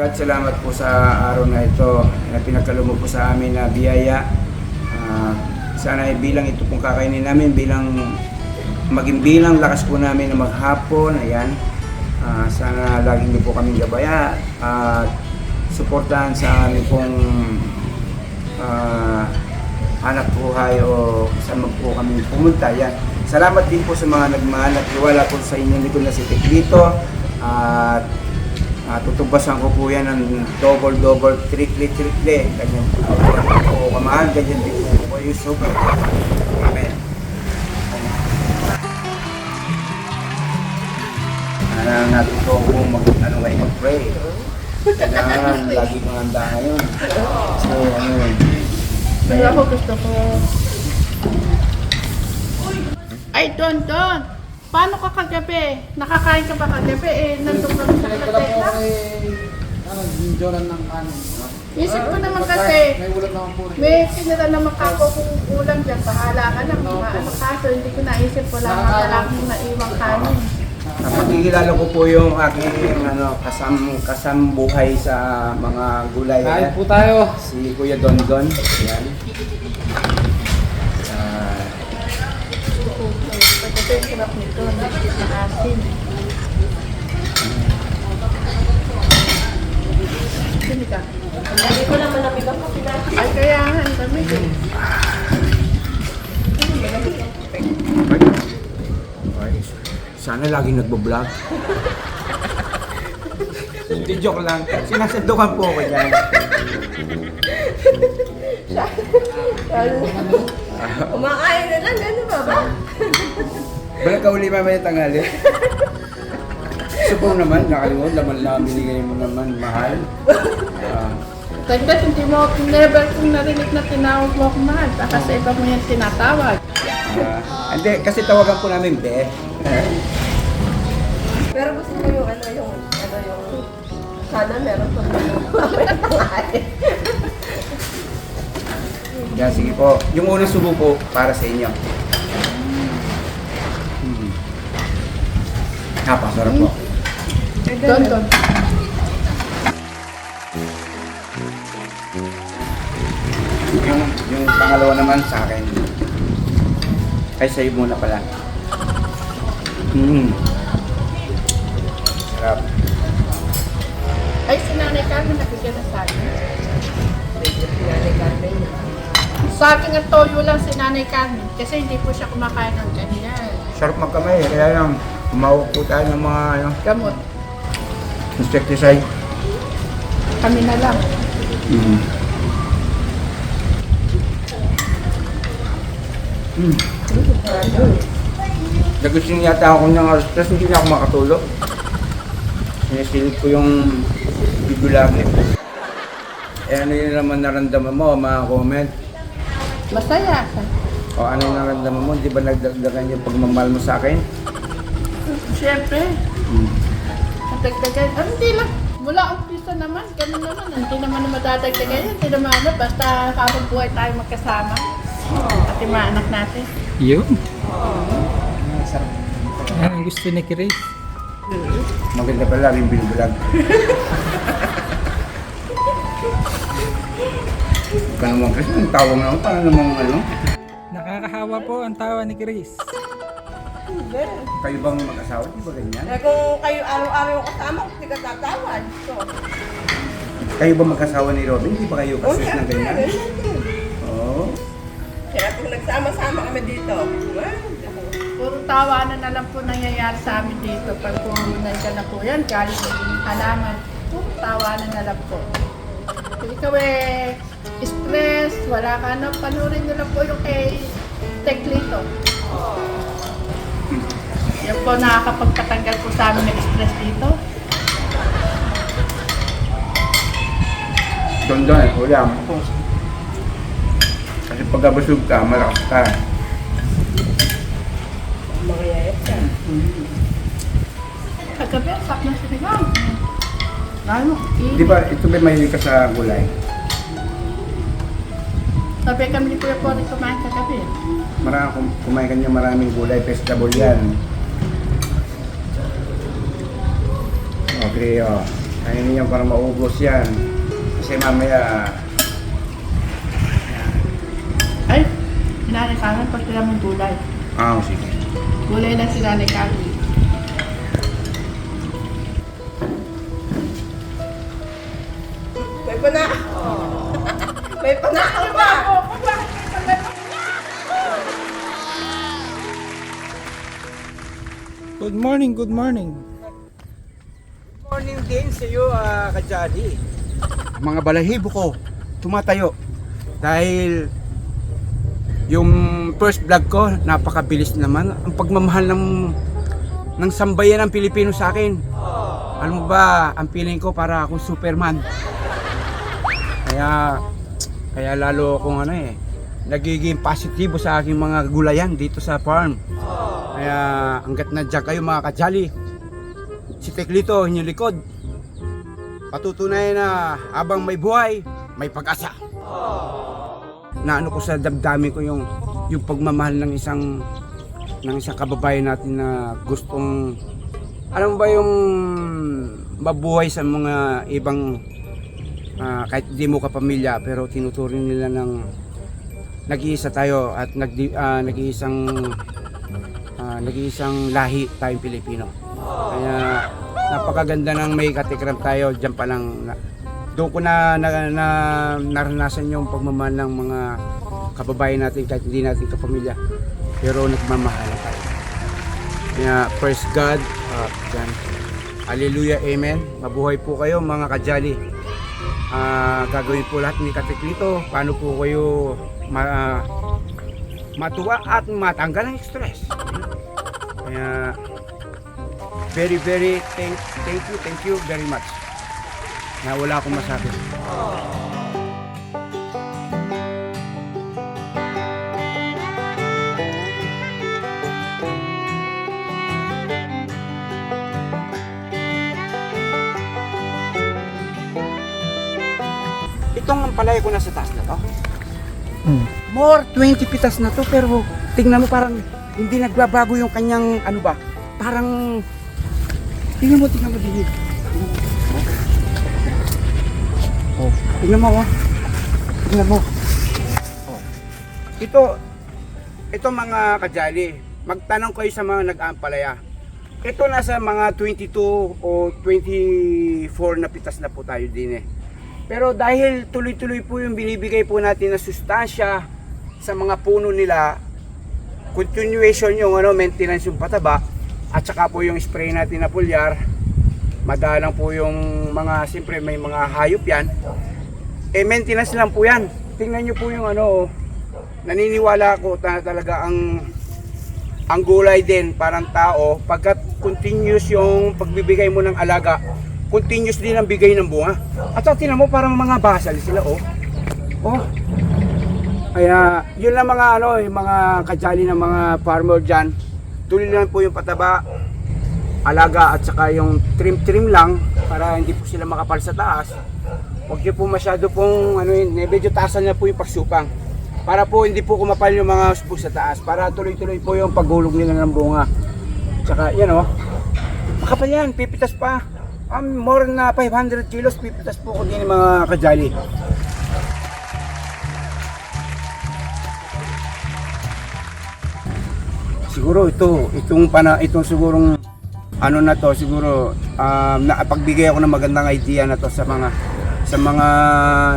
God, salamat po sa araw na ito na pinagkaloob mo po sa amin na biyaya. Ah, sana ay bilang ito pong kakainin namin, bilang maging bilang lakas po namin na maghapon. Ayan. Ah, sana lagi niyo po kaming gabaya at suportahan sa amin pong ah, hanap buhay o saan man po kami pumunta. Yan. Salamat din po sa mga nagmahal at iwala po sa inyong likod na si Teklito. At uh, tutubasan ko po yan ng double, double, triple, triple. Ganyan po po kamahal. Ganyan din po po yung super. Amen. Ah, natuto ko mag, ano, ay mag-pray. Kailangan lagi kang handa ngayon. So, ano yun. Pero ako gusto ko. Ay, Don. Paano ka kagabi? Nakakain ka ba kagabi? Eh, nandun ka sa Kaya lang po Platela. kay ano, Joran ng kanin. Isip ko naman kasi, May ulat naman po rin. may sinira naman ako kung ulam dyan. Bahala ka lang. Mga ano kaso, hindi ko naisip. Wala nga wala akong naiwang kanin. Napakikilala ko po yung aking ano, kasam, kasambuhay sa mga gulay. Kain po tayo. Si Kuya Don Don. Yan. Pagkatay ang sarap nito. Nagkit na asin. Sini ka? Hindi ko naman nabigang kasi natin. Ay, kaya ang dami. ay, sana lagi nagbo-vlog. Hindi joke lang. Sinasadukan po ako dyan. Kumakain na lang, ano ba ba? Balik ka uli mamaya tangali. Subong naman, nakalimot, laman lang binigay mo naman, mahal. Ah, Tagdat, hindi mo, never kong narinig na tinawag mo ako mahal. Baka sa iba mo yan tinatawag. ah, hindi, kasi tawagan po namin Be. Pero gusto ko yung ano, yung, ano yung, sana meron pa kumain. Yan, sige po. Yung unang subo po, para sa inyo. Hmm. Napasarap po. Don, don. Yung, yung pangalawa naman sa akin. Ay, sa'yo muna pala. Hmm. Sarap. Ay, si Nanay Carmen nabigyan na sa akin. Sa akin ang toyo lang si Nanay Carmen kasi hindi po siya kumakain ng ganyan. Sarap magkamay. Kaya lang, umawag po tayo ng mga ano, Gamot. insecticide. Kami na lang. Mm. Mm. Nagusin yata ako ng alas tres, hindi na ako makatulog. Sinisilip ko yung lagi. Eh ano yun naman naramdaman mo, mga comment? Masaya. O ano yung naramdaman mo? Di ba nagdagdagan yung pagmamahal mo sa akin? Siyempre, Mm. Nadagdagan. Ah, hindi lang. Mula umpisa naman, ganun naman. Hindi naman na madadagdagan yan. Hindi naman ano, basta habang buhay tayo magkasama. At yung mga anak natin. Yun. Yan ang gusto ni Chris. Maganda pala rin binubulag. Ka naman kasi ang tawag naman, paano namang ano? Nakakahawa po ang tawa ni Chris. Kayo bang mag-asawa? Di ba ganyan? Eh kung kayo araw-araw yung kasama, hindi ka tatawad. So, Kayo ba mag-asawa ni Robin? Di ba kayo oh, kasus ng syempre, ganyan? ganyan din. Oo. Kaya pag nagsama-sama kami dito, ah, ako. Puro tawanan na lang po nangyayari sa amin dito. Pag po nandiyan na po yan, galing ng halaman. Puro tawanan na lang po. Kung ikaw eh, stress, wala ka na, panurin nyo lang po yung kay Teklito. Yan po nakakapagpatanggal po sa amin ng stress dito. Doon doon, ulam. Kasi pag abusog ka, malakas ka. Mga yayat ka. Kagabi, sak na sinigang. Ano? Di ba, ito ba mahilig ka sa gulay? Sabi kami ni Kuya Pori kumain kagabi. Marami, kum- kumain ka niya maraming gulay, vegetable yan. Okay, oh. Kainin yan para maubos yan. Kasi mamaya, Ay, sinanay akin pag sila mong gulay. ah, sige. Gulay na sinanay kami. May pana. May pana ka ba? Good morning, good morning. morning din sa iyo, uh, Kajali. Mga balahibo ko, tumatayo. Dahil yung first vlog ko, napakabilis naman. Ang pagmamahal ng ng sambayan ng Pilipino sa akin. Alam mo ba, ang feeling ko para akong Superman. Kaya, kaya lalo akong ano eh, nagiging positibo sa aking mga gulayan dito sa farm. Kaya hanggat nandiyan kayo mga kajali, si Teklito inyong likod. Patutunayan na habang may buhay, may pag-asa. Na ano ko sa damdamin ko yung yung pagmamahal ng isang ng isang kababayan natin na gustong alam ba yung mabuhay sa mga ibang ah, kahit di mo kapamilya pero tinuturing nila ng nag-iisa tayo at nag nag-iisang ah, nag-iisang lahi tayong Pilipino. Kaya napakaganda ng may katikram tayo diyan pa lang na, doon ko na, na, na naranasan yung pagmamahal ng mga kababayan natin kahit hindi natin kapamilya pero nagmamahal tayo. Kaya praise God yan. Hallelujah, Amen. Mabuhay po kayo mga kajali. Ah, gagawin po lahat ni Katiklito. Paano po kayo ma, matuwa at matanggal ang stress. Kaya very very thank thank you thank you very much. Na wala akong masabi. Itong palay ko nasa taas na to. Hmm. More 20 pitas na to pero tingnan mo parang hindi nagbabago yung kanyang ano ba? Parang tingnan mo, tingnan mo din. Oh, tingnan mo oh. Tingnan mo. Oh. Ito ito mga kajali, magtanong kayo sa mga nag-aampalaya. Ito nasa mga 22 o 24 na pitas na po tayo din eh. Pero dahil tuloy-tuloy po yung binibigay po natin na sustansya sa mga puno nila, continuation yung ano, maintenance yung pataba, at saka po yung spray natin na pulyar, madalang po yung mga, siyempre may mga hayop yan, eh maintenance lang po yan. Tingnan nyo po yung ano, naniniwala ako na talaga ang ang gulay din parang tao pagkat continuous yung pagbibigay mo ng alaga continuous din ang bigay ng bunga. At saka tingnan mo parang mga basal sila oh. Oh. Kaya yun lang mga ano yung mga kajali ng mga farmer dyan. Tuloy lang po yung pataba alaga at saka yung trim trim lang para hindi po sila makapal sa taas. Huwag niyo po masyado pong ano yun medyo taasan na po yung pagsupang para po hindi po kumapal yung mga usbog sa taas para tuloy-tuloy po yung paghulog nila ng bunga. Tsaka yan oh. Makapal yan pipitas pa um, more na 500 kilos pipitas po ko din mga kajali siguro ito itong pana itong sigurong ano na to siguro um, nakapagbigay ako ng magandang idea na to sa mga sa mga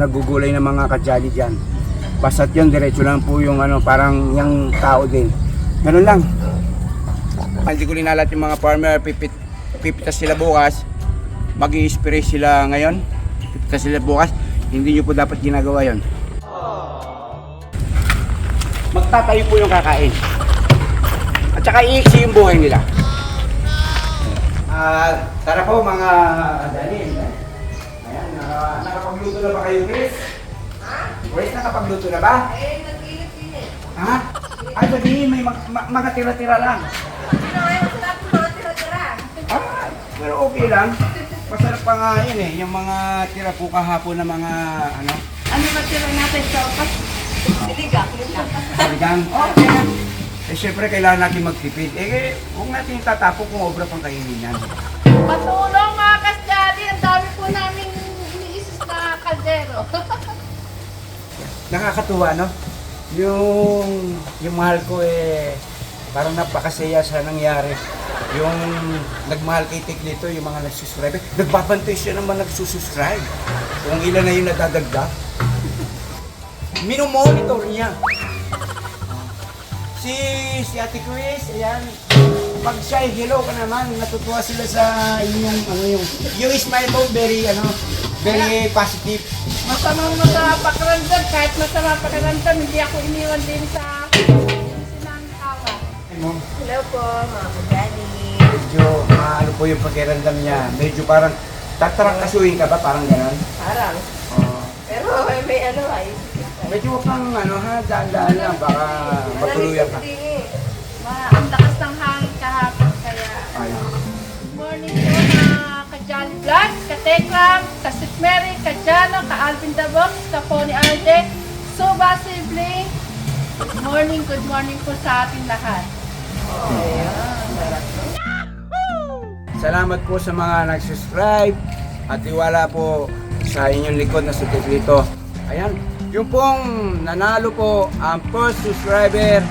nagugulay ng mga kajali diyan basta't yun diretso lang po yung ano parang yung tao din. Ganun lang. Hindi ko linalat yung mga farmer pipit, pipitas sila bukas mag spray sila ngayon pipitas sila bukas hindi nyo po dapat ginagawa yon magtatayo po yung kakain at saka iiksi yung buhay nila Ah, tara po mga Dani. Ayan, naka, nakapagluto na ba kayo, Chris? Ha? Chris, nakapagluto na ba? Eh, nag-init-init. Ha? Ay, sabihin, may mag, ma- mga tira-tira lang. Mga tira-tira? Ah, pero okay lang. Masarap pa nga yun eh, yung mga tira po kahapon na mga, ano, Ano ba tira natin sa upas? Siligang. Talagang, okay lang. Eh, syempre, kailangan natin magtipid. Eh, huwag natin tatapok kung obra pang kainin yan. Patulong mga kasyali, ang dami namin iniisis na kaldero. Nakakatuwa, no? Yung, yung mahal ko eh, parang napakasaya sa nangyari. Yung nagmahal kay Tiglito, yung mga nagsusubscribe, nagbabantay siya naman nagsusubscribe. Kung ilan na yung nadadagdag. Minomonitor niya. Si, si Ate Chris, ayan, pag siya hello ka naman, natutuwa sila sa inyong, ano yung, yung smile mo, very, ano, very positive. Masamang masama pakiramdam, kahit masama pakiramdam, hindi ako iniwan din sa po, mga kagani. medyo maano po yung pakiramdam niya. Medyo parang tatrangkasuhin ka ba? Parang gano'n? Parang. Oo. Pero may, may ano ay. medyo kang ano ha, daan-daan lang. Baka matuluyan ka. Ma, ang lakas ng hangin kahapon, kaya Ay. Good morning po mga ka-Jolly Vlog, ka-Tekram, ka-Sit Mary, ka-Jano, ka-Alvin Dabos, ka-Pony Arde, Suba Sibling. Morning, good morning po sa ating lahat. Salamat po sa mga nag-subscribe at iwala po sa inyong likod na si Tiglito. Ayan, yung pong nanalo po ang first subscriber